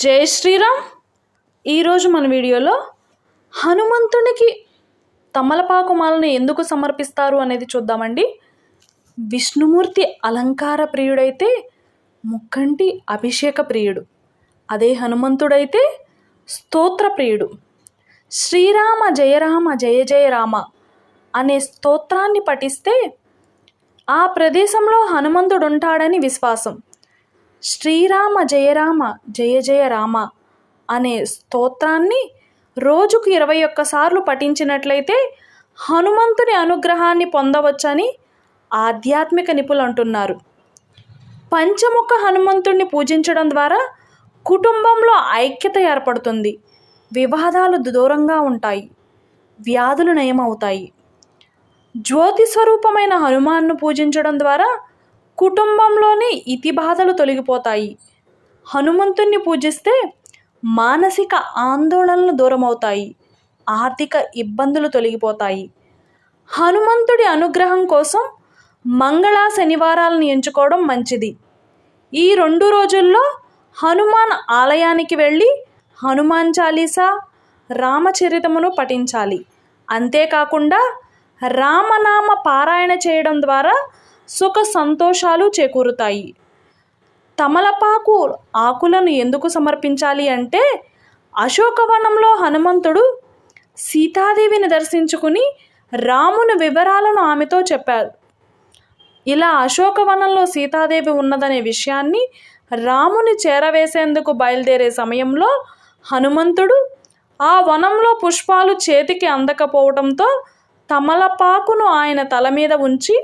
జై శ్రీరామ్. ఈరోజు మన వీడియోలో హనుమంతునికి తమలపాకు మాలను ఎందుకు సమర్పిస్తారు అనేది చూద్దామండి. విష్ణుమూర్తి అలంకార ప్రియుడైతే ముక్కంటి అభిషేక ప్రియుడు. అదే హనుమంతుడైతే స్తోత్ర ప్రియుడు. శ్రీరామ జయరామ జయ జయ రామ అనే స్తోత్రాన్ని పఠిస్తే ఆ ప్రదేశంలో హనుమంతుడు ఉంటాడని విశ్వాసం. శ్రీరామ జయరామ జయ జయ రామ అనే స్తోత్రాన్ని రోజుకు ఇరవై ఒక్కసార్లు పఠించినట్లయితే హనుమంతుని అనుగ్రహాన్ని పొందవచ్చని ఆధ్యాత్మిక నిపుణులు అంటున్నారు. పంచముఖ హనుమంతుణ్ణి పూజించడం ద్వారా కుటుంబంలో ఐక్యత ఏర్పడుతుంది. వివాదాలు దూరంగా ఉంటాయి. వ్యాధులు నయమవుతాయి. జ్యోతి స్వరూపమైన హనుమాన్ను పూజించడం ద్వారా కుటుంబంలోని ఇతి బాధలు తొలగిపోతాయి. హనుమంతుణ్ణి పూజిస్తే మానసిక ఆందోళనలు దూరమవుతాయి. ఆర్థిక ఇబ్బందులు తొలగిపోతాయి. హనుమంతుడి అనుగ్రహం కోసం మంగళ శనివారాలను ఎంచుకోవడం మంచిది. ఈ రెండు రోజుల్లో హనుమాన్ ఆలయానికి వెళ్ళి హనుమాన్ చాలీసా రామచరితమును పఠించాలి. అంతేకాకుండా రామనామ పారాయణ చేయడం ద్వారా సుఖ సంతోషాలు చేకూరుతాయి. తమలపాకు ఆకులను ఎందుకు సమర్పించాలి అంటే అశోకవనంలో హనుమంతుడు సీతాదేవిని దర్శించుకుని రాముని వివరాలను ఆమెతో చెప్పారు. ఇలా అశోకవనంలో సీతాదేవి ఉన్నదనే విషయాన్ని రాముని చేరవేసేందుకు బయలుదేరే సమయంలో హనుమంతుడు ఆ వనంలో పుష్పాలు చేతికి అందకపోవడంతో తమలపాకును ఆయన తల మీద ఉంచి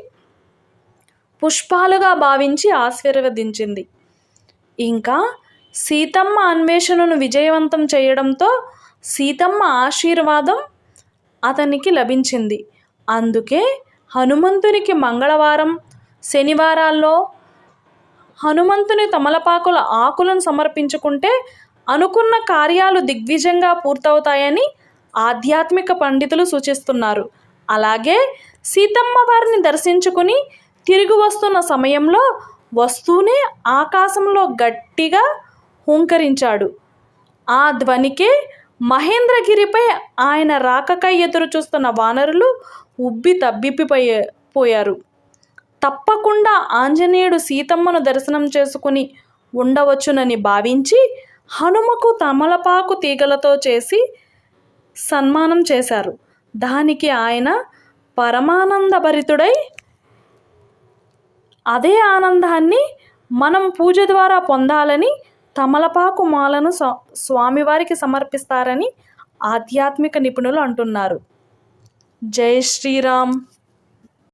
పుష్పాలుగా భావించి ఆశీర్వదించింది. ఇంకా సీతమ్మ అన్వేషణను విజయవంతం చేయడంతో సీతమ్మ ఆశీర్వాదం అతనికి లభించింది. అందుకే హనుమంతునికి మంగళవారం శనివారాల్లో హనుమంతుని తమలపాకుల ఆకులను సమర్పించుకుంటే అనుకున్న కార్యాలు దిగ్విజంగా పూర్తవుతాయని ఆధ్యాత్మిక పండితులు సూచిస్తున్నారు. అలాగే సీతమ్మ వారిని దర్శించుకుని తిరిగి వస్తున్న సమయంలో వస్తూనే ఆకాశంలో గట్టిగా హుంకరించాడు. ఆ ధ్వనికే మహేంద్రగిరిపై ఆయన రాకకై ఎదురు చూస్తున్న వానరులు ఉబ్బి తబ్బిప్పిపోయే పోయారు. తప్పకుండా ఆంజనేయుడు సీతమ్మను దర్శనం చేసుకుని ఉండవచ్చునని భావించి హనుమకు తమలపాకు తీగలతో చేసి సన్మానం చేశారు. దానికి ఆయన పరమానందభరితుడై అదే ఆనందాన్ని మనం పూజ ద్వారా పొందాలని తమలపాకు మాలను స్వా- స్వామివారికి సమర్పిస్తారని ఆధ్యాత్మిక నిపుణులు అంటున్నారు. జై శ్రీరామ్.